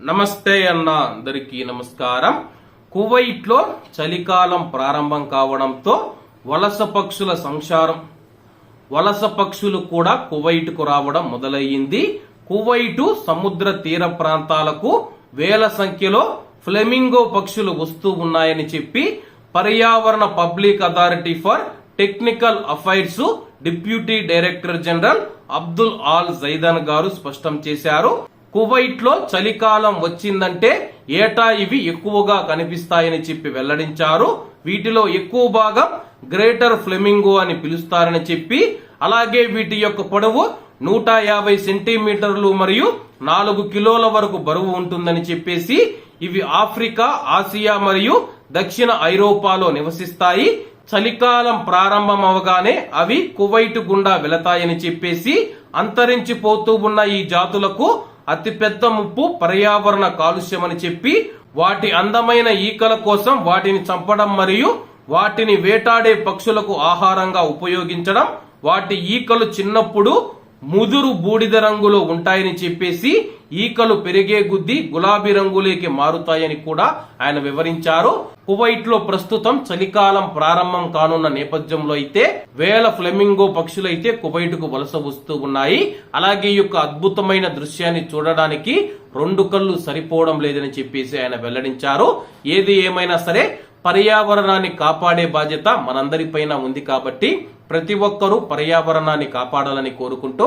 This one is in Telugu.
నమస్తే అన్న అందరికీ నమస్కారం. కువైట్లో చలికాలం ప్రారంభం కావడంతో వలస పక్షుల సంసారం వలస పక్షులు కూడా కువైట్కు రావడం మొదలయ్యింది. కువైటు సముద్ర తీర ప్రాంతాలకు వేల సంఖ్యలో ఫ్లెమింగో పక్షులు వస్తూ ఉన్నాయని చెప్పి పర్యావరణ public authority for technical affairs deputy director general Abdul Al Zaidan గారు స్పష్టం చేశారు. కువైట్లో చలికాలం వచ్చిందంటే ఏటా ఇవి ఎక్కువగా కనిపిస్తాయని చెప్పి వెల్లడించారు. వీటిలో ఎక్కువ భాగం గ్రేటర్ ఫ్లెమింగో అని పిలుస్తారని చెప్పి అలాగే వీటి యొక్క పొడవు నూట యాభై సెంటీమీటర్లు మరియు నాలుగు కిలోల వరకు బరువు ఉంటుందని చెప్పేసి ఇవి ఆఫ్రికా ఆసియా మరియు దక్షిణ ఐరోపాలో నివసిస్తాయి. చలికాలం ప్రారంభం అవగానే అవి కువైట్ గుండా వెళతాయని చెప్పేసి అంతరించిపోతూ ఉన్న ఈ జాతులకు అతిపెద్ద ముప్పు పర్యావరణ కాలుష్యం అని చెప్పి వాటి అందమైన ఈకల కోసం వాటిని చంపడం మరియు వాటిని వేటాడే పక్షులకు ఆహారంగా ఉపయోగించడం వాటి ఈకలు చిన్నప్పుడు ముదురు బూడిద రంగులో ఉంటాయని చెప్పేసి ఈకలు పెరిగే గుద్ది గులాబీ రంగులోకి మారుతాయని కూడా ఆయన వివరించారు. కువైట్లో ప్రస్తుతం చలికాలం ప్రారంభం కానున్న నేపథ్యంలో అయితే వేల ఫ్లెమింగో పక్షులైతే కువైట్కు వలస వస్తూ ఉన్నాయి. అలాగే ఈ యొక్క అద్భుతమైన దృశ్యాన్ని చూడడానికి రెండు కళ్ళు సరిపోవడం లేదని చెప్పేసి ఆయన వెల్లడించారు. ఏది ఏమైనా సరే పర్యావరణాన్ని కాపాడే బాధ్యత మనందరిపైన ఉంది కాబట్టి ప్రతి ఒక్కరూ పర్యావరణాన్ని కాపాడాలని కోరుకుంటూ